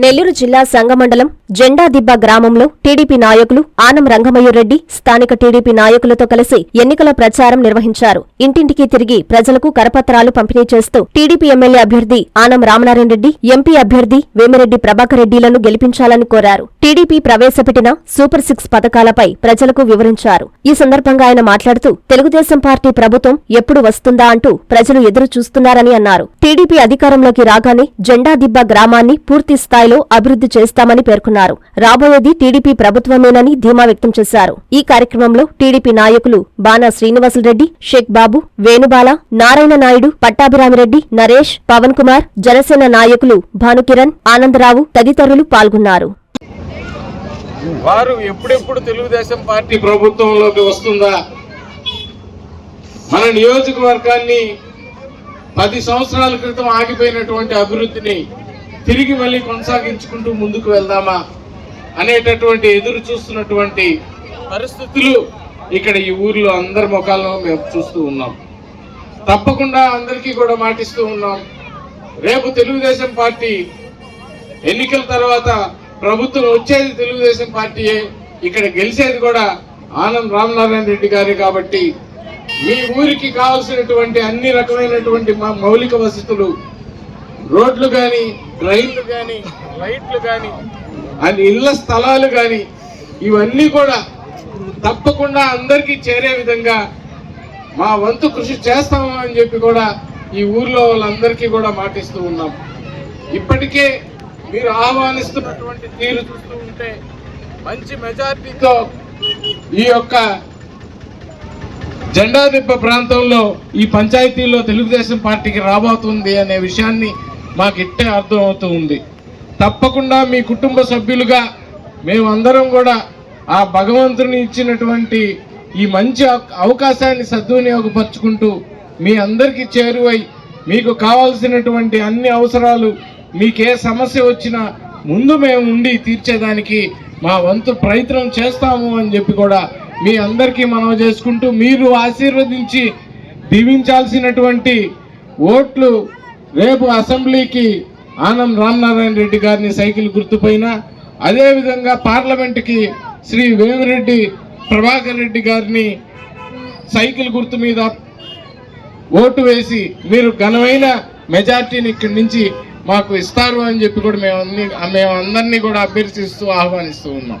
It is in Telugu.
నెల్లూరు జిల్లా సంగమండలం జెండాదిబ్బ గ్రామంలో టీడీపీ నాయకులు ఆనం రంగమయ్యరెడ్డి స్థానిక టీడీపీ నాయకులతో కలిసి ఎన్నికల ప్రచారం నిర్వహించారు. ఇంటింటికి తిరిగి ప్రజలకు కరపత్రాలు పంపిణీ చేస్తూ టీడీపీ ఎమ్మెల్యే అభ్యర్థి ఆనం రామనారాయణరెడ్డి ఎంపీ అభ్యర్థి వేమిరెడ్డి ప్రభాకర్ రెడ్డిలను గెలిపించాలని కోరారు. టీడీపీ ప్రవేశపెట్టిన సూపర్ సిక్స్ పథకాలపై ప్రజలకు వివరించారు. ఈ సందర్భంగా ఆయన మాట్లాడుతూ తెలుగుదేశం పార్టీ ప్రభుత్వం ఎప్పుడు వస్తుందా అంటూ ప్రజలు ఎదురు చూస్తున్నారని అన్నారు. టీడీపీ అధికారంలోకి రాగానే జెండాదిబ్బ గ్రామాన్ని పూర్తి స్థాయిలో అభివృద్ధి చేస్తామని పేర్కొన్నారు. రాబోయేది టీడీపీ ప్రభుత్వమేనని ధీమా వ్యక్తం చేశారు. ఈ కార్యక్రమంలో టీడీపీ నాయకులు బానా శ్రీనివాసులరెడ్డి షేక్ బాబు వేణుబాల నారాయణ నాయుడు పట్టాభిరామిరెడ్డి నరేష్ పవన్ కుమార్ జనసేన నాయకులు భానుకిరణ్ ఆనందరావు తదితరులు పాల్గొన్నారు. వారు ఎప్పుడెప్పుడు తెలుగుదేశం పార్టీ ప్రభుత్వంలోకి వస్తుందా? మన నియోజకవర్గాన్ని పది సంవత్సరాల క్రితం ఆగిపోయినటువంటి అభివృద్ధిని తిరిగి మళ్ళీ కొనసాగించుకుంటూ ముందుకు వెళ్దామా అనేటటువంటి ఎదురు చూస్తున్నటువంటి పరిస్థితులు ఇక్కడ ఈ ఊర్లో అందరి ముఖాల్లో మేము చూస్తూ ఉన్నాం. తప్పకుండా అందరికీ కూడా మాటిస్తూ ఉన్నాం. రేపు తెలుగుదేశం పార్టీ ఎన్నికల తర్వాత ప్రభుత్వం వచ్చేది తెలుగుదేశం పార్టీయే ఇక్కడ గెలిచేది కూడా ఆనంద్ రామనారాయణ రెడ్డి గారే కాబట్టి మీ ఊరికి కావాల్సినటువంటి అన్ని రకమైనటువంటి మా మౌలిక వసతులు రోడ్లు కానీ డ్రైన్లు కానీ లైట్లు కానీ అన్ని ఇళ్ళ స్థలాలు కానీ ఇవన్నీ కూడా తప్పకుండా అందరికీ చేరే విధంగా మా వంతు కృషి చేస్తాము అని చెప్పి కూడా ఈ ఊర్లో వాళ్ళందరికీ కూడా మాటిస్తూ ఉన్నాం. ఇప్పటికే మీరు ఆహ్వానిస్తున్నటువంటి తీరు చూస్తూ ఉంటే మంచి మెజారిటీతో ఈ యొక్క జెండాదిబ్బ ప్రాంతంలో ఈ పంచాయతీలో తెలుగుదేశం పార్టీకి రాబోతుంది అనే విషయాన్ని మాకు ఇట్టే అర్థమవుతూ ఉంది. తప్పకుండా మీ కుటుంబ సభ్యులుగా మేమందరం కూడా ఆ భగవంతుని ఇచ్చినటువంటి ఈ మంచి అవకాశాన్ని సద్వినియోగపరుచుకుంటూ మీ అందరికీ చేరువై మీకు కావాల్సినటువంటి అన్ని అవసరాలు మీకే సమస్య వచ్చినా ముందు మేము ఉండి తీర్చేదానికి మా వంతు ప్రయత్నం చేస్తాము అని చెప్పి కూడా మీ అందరికీ మనవి చేసుకుంటూ మీరు ఆశీర్వదించి దీవించాల్సినటువంటి ఓట్లు రేపు అసెంబ్లీకి ఆనం రామనారాయణ రెడ్డి గారిని సైకిల్ గుర్తుపైన అదేవిధంగా పార్లమెంటుకి శ్రీ వేమిరెడ్డి ప్రభాకర్ రెడ్డి గారిని సైకిల్ గుర్తు మీద ఓటు వేసి మీరు ఘనమైన మెజార్టీని ఇక్కడి నుంచి మాకు ఇస్తారు అని చెప్పి కూడా మేము అన్ని మేము అందరినీ కూడా అభ్యర్థిస్తూ ఆహ్వానిస్తూ ఉన్నాం.